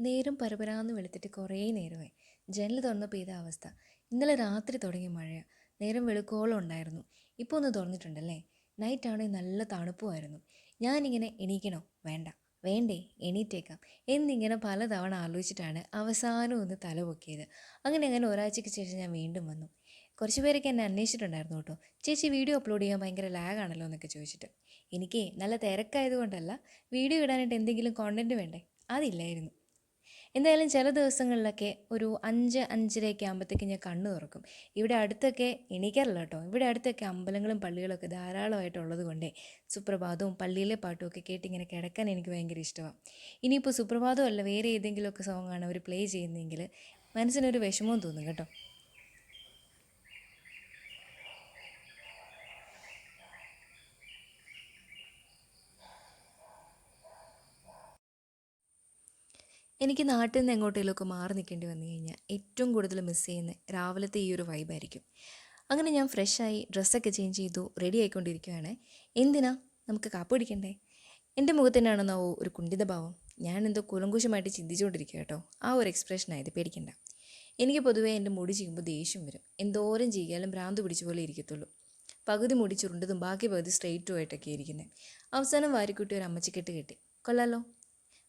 നേരം പരപരാന്ന് വെളുത്തിട്ട് കുറേ നേരമായി. ജനൽ തുറന്ന് പെയ്ത അവസ്ഥ. ഇന്നലെ രാത്രി തുടങ്ങിയ മഴയാണ് നേരം വെളുക്കോളം ഉണ്ടായിരുന്നു. ഇപ്പോൾ ഒന്ന് തുറന്നിട്ടുണ്ടല്ലേ? നൈറ്റ് ആണെങ്കിൽ നല്ല തണുപ്പുമായിരുന്നു. ഞാനിങ്ങനെ എണീക്കണോ? വേണ്ട. വേണ്ടേ? എണീറ്റേക്കാം. എന്നിങ്ങനെ പലതവണ ആലോചിച്ചിട്ടാണ് അവസാനം ഒന്ന് തല പൊക്കിയത് അങ്ങനെ അങ്ങനെ ഒരാഴ്ചയ്ക്ക് ശേഷം ഞാൻ വീണ്ടും വന്നു. കുറച്ച് പേരൊക്കെ എന്നെ അന്വേഷിച്ചിട്ടുണ്ടായിരുന്നു കേട്ടോ. ചേച്ചി വീഡിയോ അപ്ലോഡ് ചെയ്യാൻ ഭയങ്കര ലാഗാണല്ലോ എന്നൊക്കെ ചോദിച്ചിട്ട്. എനിക്ക് നല്ല തിരക്കായതുകൊണ്ടല്ല. വീഡിയോ ഇടാനായിട്ട് എന്തെങ്കിലും കോണ്ടന്റ് വേണ്ടേ? അതില്ലായിരുന്നു. എന്തായാലും ചില ദിവസങ്ങളിലൊക്കെ ഒരു അഞ്ച് അഞ്ചരയൊക്കെ ആകുമ്പോഴത്തേക്ക് ഞാൻ കണ്ണ് തുറക്കും. ഇവിടെ അടുത്തൊക്കെ എണീക്കാറില്ല കേട്ടോ. ഇവിടെ അടുത്തൊക്കെ അമ്പലങ്ങളും പള്ളികളൊക്കെ ധാരാളമായിട്ടുള്ളത് കൊണ്ടേ സുപ്രഭാതവും പള്ളിയിലെ പാട്ടും ഒക്കെ കേട്ട് ഇങ്ങനെ കിടക്കാൻ എനിക്ക് ഭയങ്കര ഇഷ്ടമാണ് ഇനിയിപ്പോൾ സുപ്രഭാതം അല്ല വേറെ ഏതെങ്കിലുമൊക്കെ സോങ്ങാണ് അവർ പ്ലേ ചെയ്യുന്നതെങ്കിൽ മനസ്സിനൊരു വിഷമവും തോന്നും കേട്ടോ. എനിക്ക് നാട്ടിൽ നിന്ന് എങ്ങോട്ടേലൊക്കെ മാറി നിൽക്കേണ്ടി വന്നു കഴിഞ്ഞാൽ ഏറ്റവും കൂടുതൽ മിസ് ചെയ്യുന്ന രാവിലത്തെ ഈ ഒരു വൈബായിരിക്കും അങ്ങനെ ഞാൻ ഫ്രഷായി ഡ്രസ്സൊക്കെ ചേഞ്ച് ചെയ്തു റെഡി ആയിക്കൊണ്ടിരിക്കുകയാണ് എന്തിനാ? നമുക്ക് കാപ്പ് പിടിക്കണ്ടേ എന്റെ മുഖത്ത് തന്നെയാണെന്നാവോ ഒരു കുണ്ഠിത ഭാവം. ഞാൻ എന്തോ കുലങ്കുശമായിട്ട് ചിന്തിച്ചുകൊണ്ടിരിക്കുക കേട്ടോ. ആ ഒരു എക്സ്പ്രഷനായത് പേടിക്കണ്ട. എനിക്ക് പൊതുവേ എന്റെ മുടി ചെയ്യുമ്പോൾ ദേഷ്യം വരും. എന്തോരം ചെയ്യാലും ഭ്രാന്ത് പിടിച്ച പോലെ ഇരിക്കത്തുള്ളൂ. പകുതി മുടി ചുരുണ്ടതും ബാക്കി പകുതി സ്ട്രെയിറ്റും ആയിട്ടൊക്കെ ഇരിക്കുന്നത് അവസാനം വാരിക്കുട്ടി ഒരു അമ്മച്ചിക്കെട്ട് കെട്ടി. കൊള്ളാലോ.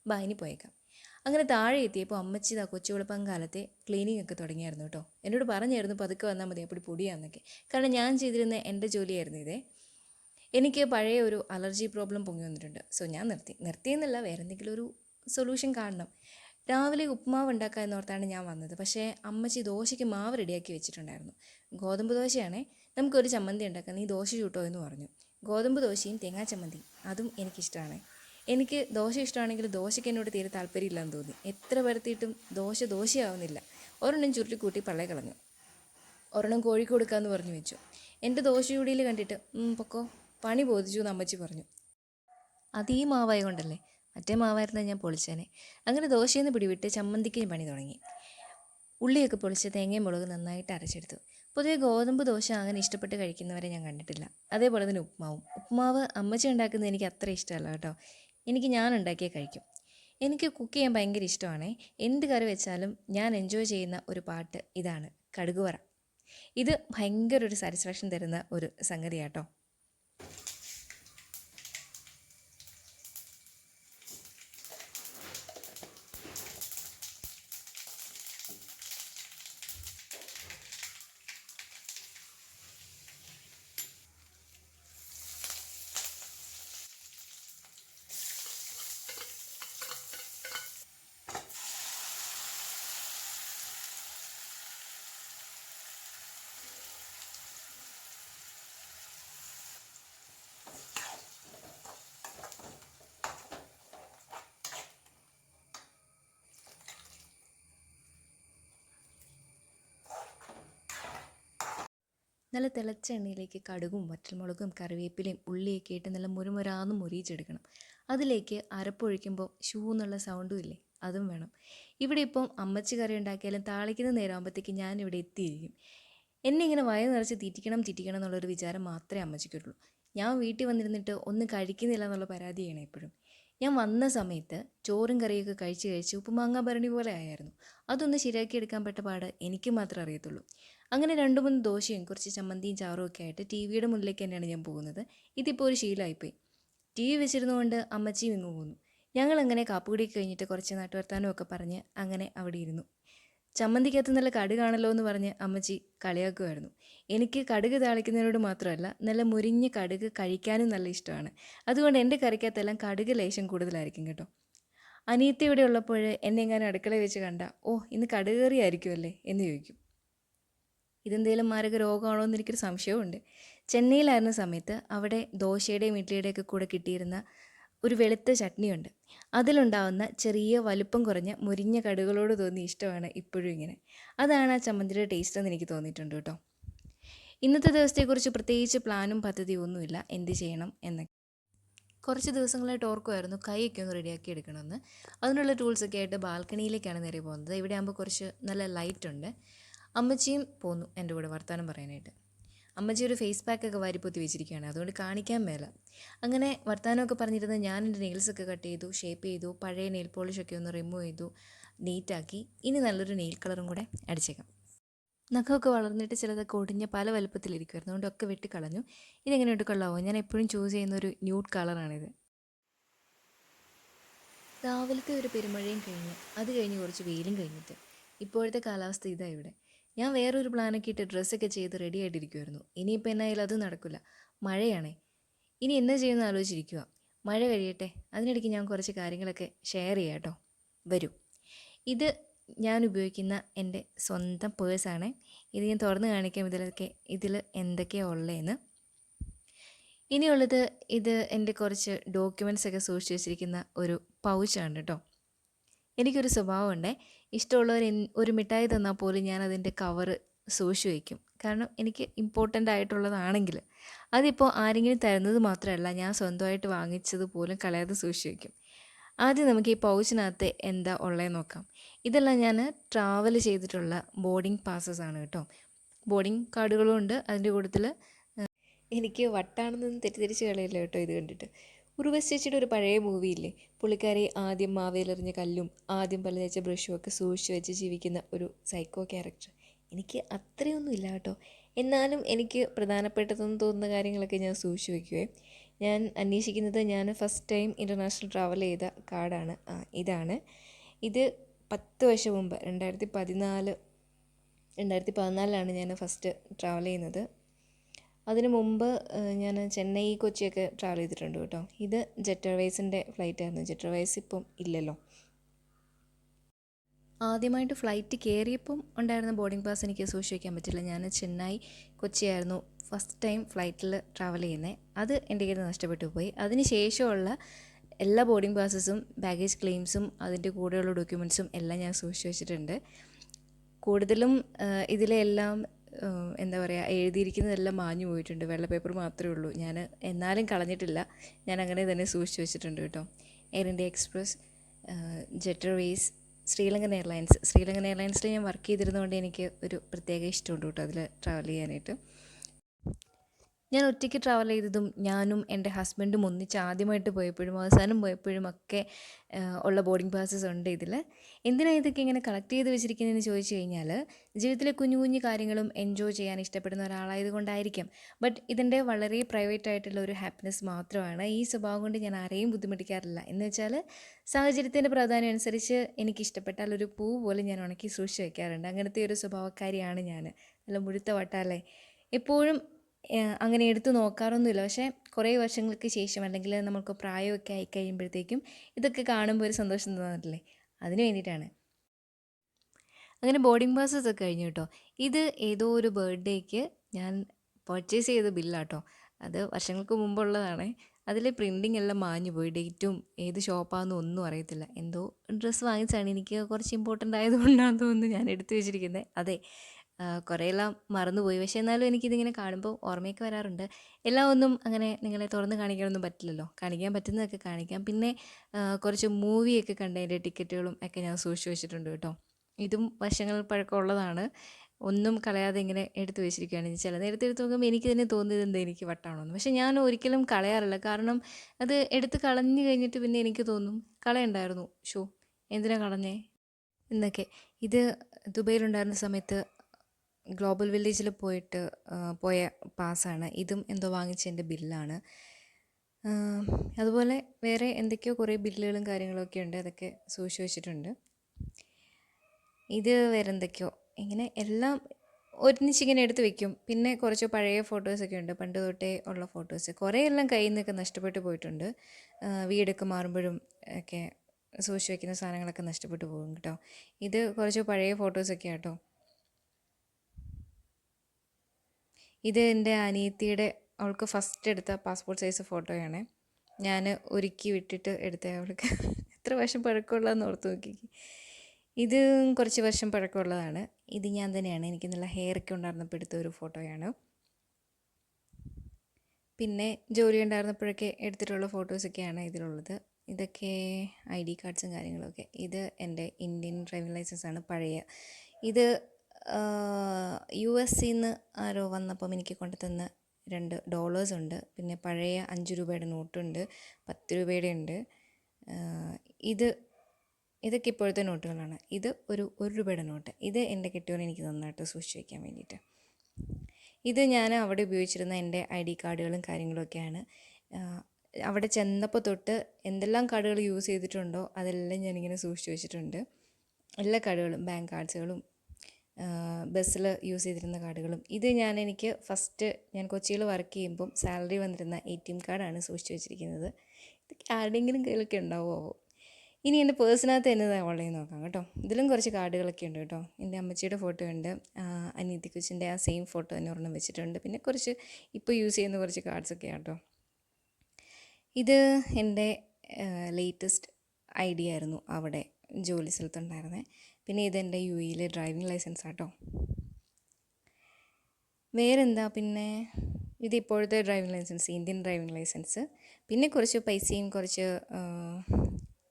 ബാ ഇനി പോയേക്കാം. അങ്ങനെ താഴെ എത്തിയപ്പോൾ അമ്മച്ചി ഇതാ കൊച്ചുവെളുപ്പം കാലത്തെ ക്ലീനിങ് ഒക്കെ തുടങ്ങിയായിരുന്നു കേട്ടോ. എന്നോട് പറഞ്ഞായിരുന്നു പതുക്കെ വന്നാൽ മതി അപ്പോൾ പൊടിയാന്നൊക്കെ. കാരണം ഞാൻ ചെയ്തിരുന്ന എന്റെ ജോലിയായിരുന്നു ഇതേ. എനിക്ക് പഴയ ഒരു അലർജി പ്രോബ്ലം പൊങ്ങി വന്നിട്ടുണ്ട്. സോ ഞാൻ നിർത്തി. നിർത്തിയെന്നല്ല വേറെ എന്തെങ്കിലും ഒരു സൊല്യൂഷൻ കാണണം. രാവിലെ ഉപ്മാവ് ഉണ്ടാക്കുക എന്നോർത്താണ് ഞാൻ വന്നത്. പക്ഷേ അമ്മച്ചി ദോശയ്ക്ക് മാവ് റെഡിയാക്കി വെച്ചിട്ടുണ്ടായിരുന്നു. ഗോതമ്പ് ദോശയാണേ നമുക്കൊരു ചമ്മന്തി ഉണ്ടാക്കാം. നീ ദോശ ചൂട്ടോ എന്ന് പറഞ്ഞു. ഗോതമ്പ് ദോശയും തേങ്ങാ ചമ്മന്തി അതും എനിക്കിഷ്ടമാണ്. എനിക്ക് ദോശ ഇഷ്ടമാണെങ്കിൽ ദോശയ്ക്ക് എന്നോട് തീരെ താല്പര്യമില്ലെന്ന് തോന്നി. എത്ര പരത്തിയിട്ടും ദോശ ദോശയാവുന്നില്ല. ഒരെണ്ണം ചുരുട്ടി കൂട്ടി പള്ളയെ കളഞ്ഞു. ഒരെണ്ണം കോഴി കൊടുക്കാമെന്ന് പറഞ്ഞു വെച്ചു. എന്റെ ദോശയുടിയിൽ കണ്ടിട്ട് "ഉം, പൊക്കോ. പണി ബോധിച്ചു എന്ന് അമ്മച്ചി പറഞ്ഞു. അത് ഈ മാവായ കൊണ്ടല്ലേ മറ്റേ മാവായിരുന്നാൽ ഞാൻ പൊളിച്ചേനെ. അങ്ങനെ ദോശയിൽ നിന്ന് പിടിവിട്ട് ചമ്മന്തിക്ക് പണി തുടങ്ങി. ഉള്ളിയൊക്കെ പൊളിച്ച് തേങ്ങയും മുളക് നന്നായിട്ട് അരച്ചെടുത്തു. പൊതുവെ ഗോതമ്പ് ദോശ അങ്ങനെ ഇഷ്ടപ്പെട്ട് കഴിക്കുന്നവരെ ഞാൻ കണ്ടിട്ടില്ല. അതേപോലെ തന്നെ ഉപ്മാവും. ഉപ്മാവ് അമ്മച്ചി ഉണ്ടാക്കുന്നത് എനിക്ക് അത്ര ഇഷ്ടമല്ല കേട്ടോ. എനിക്ക് ഞാൻ ഉണ്ടാക്കിയേ കഴിക്കും. എനിക്ക് കുക്ക് ചെയ്യാൻ ഭയങ്കര ഇഷ്ടമാണ്. എന്ത് കറി വെച്ചാലും ഞാൻ എൻജോയ് ചെയ്യുന്ന ഒരു പാട്ട് ഇതാണ്. കടുകുവറ ഇത് ഭയങ്കര ഒരു സാറ്റിസ്ഫാക്ഷൻ തരുന്ന ഒരു സംഗതിയാട്ടോ. നല്ല തിളച്ച എണ്ണയിലേക്ക് കടുകും വറ്റൽമുളകും കറിവേപ്പിലയും ഉള്ളിയൊക്കെ ഇട്ട് നല്ല മുരുമുരാന്ന് മുരിയിച്ചെടുക്കണം. അതിലേക്ക് അരപ്പൊഴിക്കുമ്പോൾ ഷൂ എന്നുള്ള സൗണ്ടും ഇല്ലേ അതും വേണം. ഇവിടെ ഇപ്പം അമ്മച്ചി കറി ഉണ്ടാക്കിയാലും താളിക്കുന്ന നേരമാകുമ്പോഴത്തേക്ക് ഞാൻ ഇവിടെ എത്തിയിരിക്കും. എന്നെ ഇങ്ങനെ വയ നിറച്ച് തീറ്റിക്കണം തീറ്റിക്കണം എന്നുള്ളൊരു വിചാരം മാത്രമേ അമ്മച്ചിക്കുള്ളൂ. ഞാൻ വീട്ടിൽ വന്നിരുന്നിട്ട് ഒന്നും കഴിക്കുന്നില്ല എന്നുള്ള പരാതിയാണ് എപ്പോഴും. ഞാൻ വന്ന സമയത്ത് ചോറും കറിയൊക്കെ കഴിച്ച് കഴിച്ച് ഉപ്പുമാങ്ങ ഭരണി പോലെ ആയായിരുന്നു. അതൊന്ന് ശരിയാക്കി എടുക്കാൻ പെട്ട പാട് എനിക്ക് മാത്രമേ അറിയത്തുള്ളൂ. അങ്ങനെ രണ്ട് മൂന്ന് ദോശയും കുറച്ച് ചമ്മന്തിയും ചാറും ഒക്കെ ആയിട്ട് ടി വിയുടെ മുന്നിലേക്ക് തന്നെയാണ് ഞാൻ പോകുന്നത്. ഇതിപ്പോൾ ഒരു ശീലമായിപ്പോയി. ടി വി വെച്ചിരുന്നുകൊണ്ട് അമ്മച്ചിയും ഇങ്ങ് പോന്നു ഞങ്ങളങ്ങനെ കാപ്പുകുടി കഴിഞ്ഞിട്ട് കുറച്ച് നാട്ടുവർത്താനം ഒക്കെ പറഞ്ഞ് അങ്ങനെ അവിടെ ഇരുന്നു. ചമ്മന്തിക്കകത്ത് നല്ല കടുകാണല്ലോ എന്ന് പറഞ്ഞ് അമ്മച്ചി കളിയാക്കുമായിരുന്നു എനിക്ക് കടുക് താളിക്കുന്നതിനോട് മാത്രമല്ല നല്ല മുരിഞ്ഞ കടുക് കഴിക്കാനും നല്ല ഇഷ്ടമാണ്. അതുകൊണ്ട് എന്റെ കറിക്കകത്തെല്ലാം കടുക് ലേശം കൂടുതലായിരിക്കും കേട്ടോ. അനിയത്തി ഇവിടെ ഉള്ളപ്പോൾ എന്നെ ഞാൻ അടുക്കളയിൽ വെച്ച് കണ്ട ഓ ഇന്ന് കടുകേറിയായിരിക്കുമല്ലേ എന്ന് ചോദിക്കും. ഇതെന്തേലും മാരക രോഗമാണോ എന്ന് എനിക്കൊരു സംശയമുണ്ട് ചെന്നൈയിലായിരുന്ന സമയത്ത് അവിടെ ദോശയുടെയും ഇഡ്ലിയുടെയൊക്കെ കൂടെ കിട്ടിയിരുന്ന ഒരു വെളുത്ത ചട്നിയുണ്ട്. അതിലുണ്ടാവുന്ന ചെറിയ വലുപ്പം കുറഞ്ഞ മുരിഞ്ഞ കടുകളോട് തോന്നി ഇഷ്ടമാണ് ഇപ്പോഴും ഇങ്ങനെ. അതാണ് ആ ചമ്മന്തിയുടെ ടേസ്റ്റ് എന്ന് എനിക്ക് തോന്നിയിട്ടുണ്ട് കേട്ടോ. ഇന്നത്തെ ദിവസത്തെക്കുറിച്ച് പ്രത്യേകിച്ച് പ്ലാനും പദ്ധതിയും ഒന്നുമില്ല എന്ത് ചെയ്യണം എന്നൊക്കെ. കുറച്ച് ദിവസങ്ങളായിട്ട് ഓർക്കുമായിരുന്നു കൈയൊക്കെ ഒന്ന് റെഡിയാക്കി എടുക്കണമെന്ന്. അതിനുള്ള ടൂൾസൊക്കെ ആയിട്ട് ബാൽക്കണിയിലേക്കാണ് നേരെ പോകുന്നത്. ഇവിടെ ആകുമ്പോൾ കുറച്ച് നല്ല ലൈറ്റ് ഉണ്ട്. അമ്മച്ചിയും പോന്നു എന്റെ കൂടെ വർത്തമാനം പറയാനായിട്ട്. അമ്മച്ചി ഒരു ഫേസ് പാക്കൊക്കെ വാരിപ്പൊത്തി വെച്ചിരിക്കുകയാണ്. അതുകൊണ്ട് കാണിക്കാൻ മേല. അങ്ങനെ വർത്തമാനമൊക്കെ പറഞ്ഞിരുന്ന ഞാൻ എന്റെ നെയിൽസൊക്കെ കട്ട് ചെയ്തു ഷേപ്പ് ചെയ്തു പഴയ നെയിൽ പോളിഷൊക്കെ ഒന്ന് റിമൂവ് ചെയ്തു നീറ്റാക്കി ഇനി നല്ലൊരു നെയിൽ കളറും കൂടെ അടിച്ചേക്കാം. നഖമൊക്കെ വളർന്നിട്ട് ചിലതൊക്കെ ഒടിഞ്ഞ പല വലുപ്പത്തിലിരിക്കുമായിരുന്നു അതുകൊണ്ടൊക്കെ വെട്ടിക്കളഞ്ഞു ഇതെങ്ങനെയുണ്ട് കൊള്ളാവോ? ഞാൻ എപ്പോഴും ചൂസ് ചെയ്യുന്ന ഒരു ന്യൂഡ് കളറാണിത് രാവിലത്തെ ഒരു പെരുമഴയും കഴിഞ്ഞ് അത് കഴിഞ്ഞ് കുറച്ച് വെയിലും കഴിഞ്ഞിട്ട്. ഇപ്പോഴത്തെ കാലാവസ്ഥ ഇതാ ഇവിടെ. ഞാൻ വേറൊരു പ്ലാനൊക്കെ ഇട്ട് ഡ്രസ്സൊക്കെ ചെയ്ത് റെഡി ആയിട്ടിരിക്കുമായിരുന്നു ഇനിയിപ്പോൾ എന്നായാലും അത് നടക്കില്ല. മഴയാണേ. ഇനി എന്നാ ചെയ്യുമെന്ന് ആലോചിച്ചിരിക്കുക മഴ കഴിയട്ടെ. അതിനിടയ്ക്ക് ഞാൻ കുറച്ച് കാര്യങ്ങളൊക്കെ ഷെയർ ചെയ്യാം കേട്ടോ. വരൂ. ഇത് ഞാൻ ഉപയോഗിക്കുന്ന എന്റെ സ്വന്തം പേഴ്സാണ് ഇത് ഞാൻ തുറന്ന് കാണിക്കാം ഇതിലൊക്കെ ഇതിൽ എന്തൊക്കെയാണ് ഉള്ളതെന്ന് ഇനിയുള്ളത് ഇത് എന്റെ കുറച്ച് ഡോക്യുമെന്റ്സ് ഒക്കെ സൂക്ഷിച്ച് വെച്ചിരിക്കുന്ന ഒരു പൗച്ചാണ് കേട്ടോ. എനിക്കൊരു സ്വഭാവമുണ്ട് ഇഷ്ടമുള്ളവർ ഒരു മിഠായി തന്നാൽ പോലും ഞാൻ അതിന്റെ കവറ് സൂക്ഷിച്ച് വയ്ക്കും. കാരണം എനിക്ക് ഇമ്പോർട്ടന്റ് ആയിട്ടുള്ളതാണെങ്കിൽ അതിപ്പോൾ ആരെങ്കിലും തരുന്നത് മാത്രമല്ല ഞാൻ സ്വന്തമായിട്ട് വാങ്ങിച്ചത് പോലും കളയാതെ സൂക്ഷിച്ച് വയ്ക്കും. ആദ്യം നമുക്ക് ഈ പൗച്ചിനകത്ത് എന്താ ഉള്ളതെന്ന് നോക്കാം. ഇതെല്ലാം ഞാൻ ട്രാവൽ ചെയ്തിട്ടുള്ള ബോർഡിംഗ് പാസസ് ആണ് കേട്ടോ. ബോർഡിംഗ് കാർഡുകളും ഉണ്ട്. അതിന്റെ കൂട്ടത്തിൽ എനിക്ക് വട്ടാണെന്നൊന്നും തെറ്റിദ്ധരിച്ച് കളയില്ല കേട്ടോ ഇത് കണ്ടിട്ട്. ഉർവശി ഒരു പഴയ മൂവിയില്ലേ പുള്ളിക്കാരി ആദ്യം മാവേലെറിഞ്ഞ കല്ലും ആദ്യം പല തേച്ച ബ്രഷും ഒക്കെ സൂക്ഷിച്ച് വെച്ച് ജീവിക്കുന്ന ഒരു സൈക്കോ ക്യാരക്ടർ എനിക്ക് അത്രയൊന്നും ഇല്ല കേട്ടോ. എന്നാലും എനിക്ക് പ്രധാനപ്പെട്ടതെന്ന് തോന്നുന്ന കാര്യങ്ങളൊക്കെ ഞാൻ സൂക്ഷിച്ച് വയ്ക്കുവേ ഞാൻ അന്വേഷിക്കുന്നത് ഞാൻ ഫസ്റ്റ് ടൈം ഇന്റർനാഷണൽ ട്രാവൽ ചെയ്ത കാർഡാണ് ആ ഇതാണ്. ഇത് പത്ത് വർഷം മുമ്പ് രണ്ടായിരത്തി പതിനാല് രണ്ടായിരത്തി പതിനാലിലാണ് ഞാൻ ഫസ്റ്റ് ട്രാവൽ ചെയ്യുന്നത്. അതിന് മുമ്പ് ഞാൻ ചെന്നൈ കൊച്ചിയൊക്കെ ട്രാവൽ ചെയ്തിട്ടുണ്ട് കേട്ടോ. ഇത് ജെറ്റ് ഫ്ലൈറ്റ് ആയിരുന്നു. ജെറ്റ് ഇപ്പം ഇല്ലല്ലോ. ആദ്യമായിട്ട് ഫ്ലൈറ്റ് കയറിയപ്പം ഉണ്ടായിരുന്ന ബോർഡിംഗ് പാസ് എനിക്ക് സൂക്ഷിക്കാൻ പറ്റില്ല. ഞാൻ ചെന്നൈ കൊച്ചിയായിരുന്നു ഫസ്റ്റ് ടൈം ഫ്ലൈറ്റിൽ ട്രാവൽ ചെയ്യുന്നത് അത് എന്റെ കയ്യിൽ നഷ്ടപ്പെട്ടു പോയി. അതിന് ശേഷമുള്ള എല്ലാ ബോർഡിംഗ് പാസസും ബാഗേജ് ക്ലെയിംസും അതിന്റെ കൂടെയുള്ള ഡോക്യുമെന്റ്സും എല്ലാം ഞാൻ സൂക്ഷിച്ചു വെച്ചിട്ടുണ്ട്. കൂടുതലും ആ, ഇതിലെ എല്ലാം ആ, എന്താ പറയുക എഴുതിയിരിക്കുന്നതെല്ലാം മാഞ്ഞു പോയിട്ടുണ്ട്. വെള്ള പേപ്പർ മാത്രമേ ഉള്ളൂ. ഞാൻ എന്നാലും കളഞ്ഞിട്ടില്ല. ഞാൻ അങ്ങനെ തന്നെ സൂക്ഷിച്ചു വെച്ചിട്ടുണ്ട് കേട്ടോ. Air India Express Jet Airways Sri Lankan airlines. Sri Lankan എയർലൈൻസിൽ ഞാൻ വർക്ക് ചെയ്തിരുന്നതുകൊണ്ട് എനിക്ക് ഒരു പ്രത്യേക ഇഷ്ടമുണ്ട് കേട്ടോ അതിൽ ട്രാവൽ ചെയ്യാനായിട്ട്. ഞാൻ ഒറ്റയ്ക്ക് ട്രാവൽ ചെയ്തതും ഞാനും എന്റെ ഹസ്ബൻഡും ഒന്നിച്ച് ആദ്യമായിട്ട് പോയപ്പോഴും അവസാനം പോയപ്പോഴും ഒക്കെ ഉള്ള ബോർഡിംഗ് പാസസ് ഉണ്ട് ഇതിൽ എന്തിനാണ് ഇതൊക്കെ ഇങ്ങനെ കളക്ട് ചെയ്ത് വെച്ചിരിക്കുന്നതെന്ന് ചോദിച്ചു കഴിഞ്ഞാൽ ജീവിതത്തിലെ കുഞ്ഞു കുഞ്ഞു കാര്യങ്ങളും എൻജോയ് ചെയ്യാൻ ഇഷ്ടപ്പെടുന്ന ഒരാളായത് കൊണ്ടായിരിക്കും ബട്ട് ഇതിന്റെ വളരെ പ്രൈവറ്റ് ആയിട്ടുള്ള ഒരു ഹാപ്പിനെസ് മാത്രമാണ് ഈ സ്വഭാവം കൊണ്ട് ഞാൻ ആരെയും ബുദ്ധിമുട്ടിക്കാറില്ല. എന്ന് വെച്ചാൽ സാഹചര്യത്തിന്റെ പ്രാധാന്യം അനുസരിച്ച് എനിക്ക് ഇഷ്ടപ്പെട്ടാൽ ഒരു പൂ പോലെ ഞാൻ ഉണക്കി സൂക്ഷിച്ച് വെക്കാറുണ്ട്. അങ്ങനത്തെ ഒരു സ്വഭാവക്കാരിയാണ് ഞാൻ നല്ല മുഴുത്ത വട്ടാലേ എപ്പോഴും അങ്ങനെ എടുത്തു നോക്കാറൊന്നുമില്ല. പക്ഷേ കുറേ വർഷങ്ങൾക്ക് ശേഷം അല്ലെങ്കിൽ നമുക്ക് പ്രായമൊക്കെ ആയി കഴിയുമ്പോഴത്തേക്കും ഇതൊക്കെ കാണുമ്പോൾ ഒരു സന്തോഷം തോന്നിട്ടില്ലേ അതിന് വേണ്ടിയിട്ടാണ്. അങ്ങനെ ബോർഡിംഗ് പാസസ് ഒക്കെ കഴിഞ്ഞു കേട്ടോ. ഇത് ഏതോ ഒരു ബർത്ത്ഡേക്ക് ഞാൻ പർച്ചേസ് ചെയ്ത ബില്ലാട്ടോ. അത് വർഷങ്ങൾക്ക് മുമ്പുള്ളതാണ്. അതിൽ പ്രിന്റിങ് എല്ലാം മാഞ്ഞു പോയി. ഡേറ്റും ഏത് ഷോപ്പാണെന്നും ഒന്നും അറിയത്തില്ല. എന്തോ ഡ്രസ്സ് വാങ്ങിച്ചാണ് എനിക്ക് കുറച്ച് ഇമ്പോർട്ടന്റ് ആയതുകൊണ്ടാണെന്ന് തോന്നുന്നു ഞാൻ എടുത്തു വെച്ചിരിക്കുന്നത്. അതെ കുറേയെല്ലാം മറന്നുപോയി. പക്ഷേ എന്നാലും എനിക്കിതിങ്ങനെ കാണുമ്പോൾ ഓർമ്മയൊക്കെ വരാറുണ്ട്. എല്ലാം ഒന്നും അങ്ങനെ നിങ്ങളെ തുറന്ന് കാണിക്കാനൊന്നും പറ്റില്ലല്ലോ. കാണിക്കാൻ പറ്റുന്നതൊക്കെ കാണിക്കാം. പിന്നെ കുറച്ച് മൂവിയൊക്കെ കണ്ടതിന്റെ ടിക്കറ്റുകളും ഒക്കെ ഞാൻ സൂക്ഷിച്ച് വെച്ചിട്ടുണ്ട് കേട്ടോ. ഇതും വർഷങ്ങൾ പഴക്കമുള്ളതാണ് ഒന്നും കളയാതെ ഇങ്ങനെ എടുത്തു വെച്ചിരിക്കുകയാണ്. ചില നേരത്തെ എടുത്ത് നോക്കുമ്പോൾ എനിക്ക് തന്നെ തോന്നിയത് എന്താ എനിക്ക് വട്ടാണോന്ന്. പക്ഷേ ഞാൻ ഒരിക്കലും കളയാറില്ല. കാരണം അത് എടുത്ത് കളഞ്ഞു കഴിഞ്ഞിട്ട് പിന്നെ എനിക്ക് തോന്നും കളയണ്ടായിരുന്നു. ഷോ എന്തിനാ കളഞ്ഞേ? എന്നൊക്കെ. ഇത് ദുബൈയിലുണ്ടായിരുന്ന സമയത്ത് ഗ്ലോബൽ വില്ലേജിൽ പോയിട്ട് പോയ പാസ്സാണ്. ഇതും എന്തോ വാങ്ങിച്ചതിന്റെ ബില്ലാണ്. അതുപോലെ വേറെ എന്തൊക്കെയോ കുറേ ബില്ലുകളും കാര്യങ്ങളൊക്കെ ഉണ്ട്. അതൊക്കെ സൂക്ഷിച്ച് വെച്ചിട്ടുണ്ട് ഇത് വേറെ എന്തൊക്കെയോ? ഇങ്ങനെ എല്ലാം ഒരുമിച്ച് ഇങ്ങനെ എടുത്ത് വെക്കും. പിന്നെ കുറച്ച് പഴയ ഫോട്ടോസൊക്കെ ഉണ്ട്. പണ്ട് തൊട്ടേ ഉള്ള ഫോട്ടോസ്. കുറേ എല്ലാം കയ്യിൽ നിന്നൊക്കെ നഷ്ടപ്പെട്ടു പോയിട്ടുണ്ട്. വീടൊക്കെ മാറുമ്പോഴും ഒക്കെ സൂക്ഷിച്ച് വെക്കുന്ന സാധനങ്ങളൊക്കെ നഷ്ടപ്പെട്ടു പോകും കേട്ടോ. ഇത് കുറച്ച് പഴയ ഫോട്ടോസൊക്കെ കേട്ടോ ഇത് എന്റെ അനിയത്തിയുടെ അവൾക്ക് ഫസ്റ്റ് എടുത്ത പാസ്പോർട്ട് സൈസ് ഫോട്ടോയാണ് ഞാൻ ഒരുക്കി വിട്ടിട്ട് എടുത്ത അവൾക്ക്. എത്ര വർഷം പഴക്കമുള്ളതെന്ന് ഓർത്ത് നോക്കി. ഇത് കുറച്ച് വർഷം പഴക്കമുള്ളതാണ്. ഇത് ഞാൻ തന്നെയാണ്. എനിക്ക് നല്ല ഹെയറൊക്കെ ഉണ്ടായിരുന്നപ്പോൾ എടുത്ത ഒരു ഫോട്ടോയാണ് പിന്നെ ജോലി ഉണ്ടായിരുന്നപ്പോഴൊക്കെ എടുത്തിട്ടുള്ള ഫോട്ടോസൊക്കെയാണ് ഇതിലുള്ളത്. ഇതൊക്കെ ഐ ഡി കാർഡ്സും കാര്യങ്ങളൊക്കെ. ഇത് എന്റെ ഇന്ത്യൻ ഡ്രൈവിംഗ് ലൈസൻസാണ് പഴയ. ഇത് യു എസ് നിന്ന് ആരോ വന്നപ്പം എനിക്ക് കൊണ്ടു തന്ന രണ്ട് ഡോളേഴ്സ് ഉണ്ട്. പിന്നെ പഴയ അഞ്ച് രൂപയുടെ നോട്ടുണ്ട്. പത്ത് രൂപയുടെ ഉണ്ട്. ഇത് ഇതൊക്കെ ഇപ്പോഴത്തെ നോട്ടുകളാണ്. ഇത് ഒരു ഒരു രൂപയുടെ നോട്ട്. ഇത് എന്റെ കെട്ടിയോൻ എനിക്ക് നന്നായിട്ട് സൂക്ഷിച്ച് വയ്ക്കാൻ വേണ്ടിയിട്ട്. ഇത് ഞാൻ അവിടെ ഉപയോഗിച്ചിരുന്ന എന്റെ ഐ ഡി കാർഡുകളും കാര്യങ്ങളൊക്കെയാണ് അവിടെ ചെന്നപ്പോൾ തൊട്ട് എന്തെല്ലാം കാർഡുകൾ യൂസ് ചെയ്തിട്ടുണ്ടോ അതെല്ലാം ഞാനിങ്ങനെ സൂക്ഷിച്ച് വെച്ചിട്ടുണ്ട്. എല്ലാ കാർഡുകളും ബാങ്ക് കാർഡ്സുകളും ബസ്സിൽ യൂസ് ചെയ്തിരുന്ന കാർഡുകളും. ഇത് ഞാൻ എനിക്ക് ഫസ്റ്റ് ഞാൻ കൊച്ചിയിൽ വർക്ക് ചെയ്യുമ്പം സാലറി വന്നിരുന്ന എ ടി എം കാർഡാണ് സൂക്ഷിച്ചു വെച്ചിരിക്കുന്നത്. ഇതൊക്കെ ആരുടെയെങ്കിലും കയ്യിലൊക്കെ ഉണ്ടാവുമോ? ഇനി എന്റെ പേഴ്സിനകത്ത് എന്നതാ ഓൺലൈൻ നോക്കാം കേട്ടോ. ഇതിലും കുറച്ച് കാർഡുകളൊക്കെ ഉണ്ട് കേട്ടോ. എന്റെ അമ്മച്ചിയുടെ ഫോട്ടോ ഉണ്ട്. അനീതി കുച്ചിന്റെ ആ സെയിം ഫോട്ടോ തന്നെ ഒരെണ്ണം വെച്ചിട്ടുണ്ട്. പിന്നെ കുറച്ച് ഇപ്പോൾ യൂസ് ചെയ്യുന്ന കുറച്ച് കാർഡ്സൊക്കെയാണ് കേട്ടോ ഇത് എന്റെ ലേറ്റസ്റ്റ് ഐഡിയ ആയിരുന്നു അവിടെ ജോലി സ്ഥലത്തുണ്ടായിരുന്നത് പിന്നെ ഇതെന്റെ യു എയിലെ ഡ്രൈവിംഗ് ലൈസൻസ് ആട്ടോ. വേറെന്താ പിന്നെ? ഇത് ഇപ്പോഴത്തെ driving licence Indian driving licence പിന്നെ കുറച്ച് പൈസയും കുറച്ച്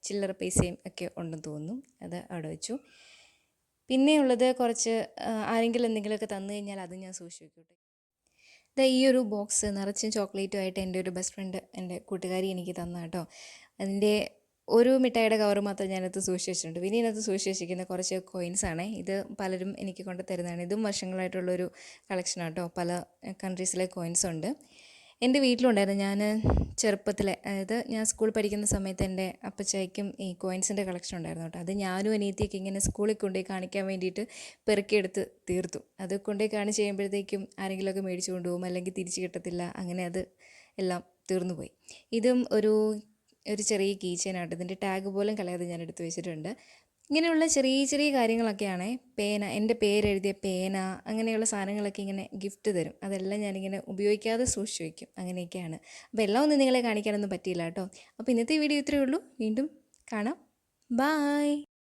ചില്ലറ പൈസയും ഒക്കെ ഉണ്ടെന്ന് തോന്നുന്നു. അത് അവിടെ വെച്ചു. പിന്നെയുള്ളത് കുറച്ച് ആരെങ്കിലും എന്തെങ്കിലുമൊക്കെ തന്നു കഴിഞ്ഞാൽ അത് ഞാൻ സൂക്ഷിച്ചു വെക്കൂട്ടെ ദാ ഈ ഒരു ബോക്സ് നിറച്ചും ചോക്ലേറ്റും ആയിട്ട് എന്റെ ഒരു ബെസ്റ്റ് ഫ്രണ്ട് എന്റെ കൂട്ടുകാരി എനിക്ക് തന്ന കേട്ടോ. അതിന്റെ ഒരു മിഠായിയുടെ കവർ മാത്രം ഞാനത് സൂക്ഷിച്ച് വെച്ചിട്ടുണ്ട് പിന്നെ ഇതിനകത്ത് സൂക്ഷിച്ച് വെച്ചിരിക്കുന്ന കുറച്ച് കോയിൻസ് ആണ്. ഇത് പലരും എനിക്ക് കൊണ്ട് തരുന്നതാണ്. ഇതും വർഷങ്ങളായിട്ടുള്ളൊരു കളക്ഷനാണ് കേട്ടോ പല കൺട്രീസിലെ കോയിൻസ് ഉണ്ട്. എന്റെ വീട്ടിലുണ്ടായിരുന്നു. ഞാൻ ചെറുപ്പത്തിലെ അതായത് ഞാൻ സ്കൂളിൽ പഠിക്കുന്ന സമയത്ത് എന്റെ അപ്പച്ചയ്ക്കും ഈ കോയിൻസിന്റെ കളക്ഷൻ ഉണ്ടായിരുന്നു കേട്ടോ അത് ഞാനും അനിയത്തിയൊക്കെ ഇങ്ങനെ സ്കൂളിൽ കൊണ്ടുപോയി കാണിക്കാൻ വേണ്ടിയിട്ട് പെറുക്കിയെടുത്ത് തീർത്തു. അത് കൊണ്ടുപോയി കാണിച്ച് കഴിയുമ്പോഴത്തേക്കും ആരെങ്കിലുമൊക്കെ മേടിച്ചു കൊണ്ടുപോകും. അല്ലെങ്കിൽ തിരിച്ചു കിട്ടത്തില്ല. അങ്ങനെ അത് എല്ലാം തീർന്നുപോയി. ഇതും ഒരു ഒരു ചെറിയ കീ ചെയിനായിട്ട് ഇതിന്റെ ടാഗ് പോലും കളയാതെ ഞാൻ എടുത്തു വെച്ചിട്ടുണ്ട്. ഇങ്ങനെയുള്ള ചെറിയ ചെറിയ കാര്യങ്ങളൊക്കെയാണ് പേന എന്റെ പേരെഴുതിയ പേന അങ്ങനെയുള്ള സാധനങ്ങളൊക്കെ ഇങ്ങനെ ഗിഫ്റ്റ് തരും. അതെല്ലാം ഞാനിങ്ങനെ ഉപയോഗിക്കാതെ സൂക്ഷിച്ചു വയ്ക്കും അങ്ങനെയൊക്കെയാണ്. അപ്പോൾ എല്ലാം ഒന്നും നിങ്ങളെ കാണിക്കാനൊന്നും പറ്റിയില്ല കേട്ടോ. അപ്പോൾ ഇന്നത്തെ വീഡിയോ ഇത്രയേ ഉള്ളൂ. വീണ്ടും കാണാം. ബായ്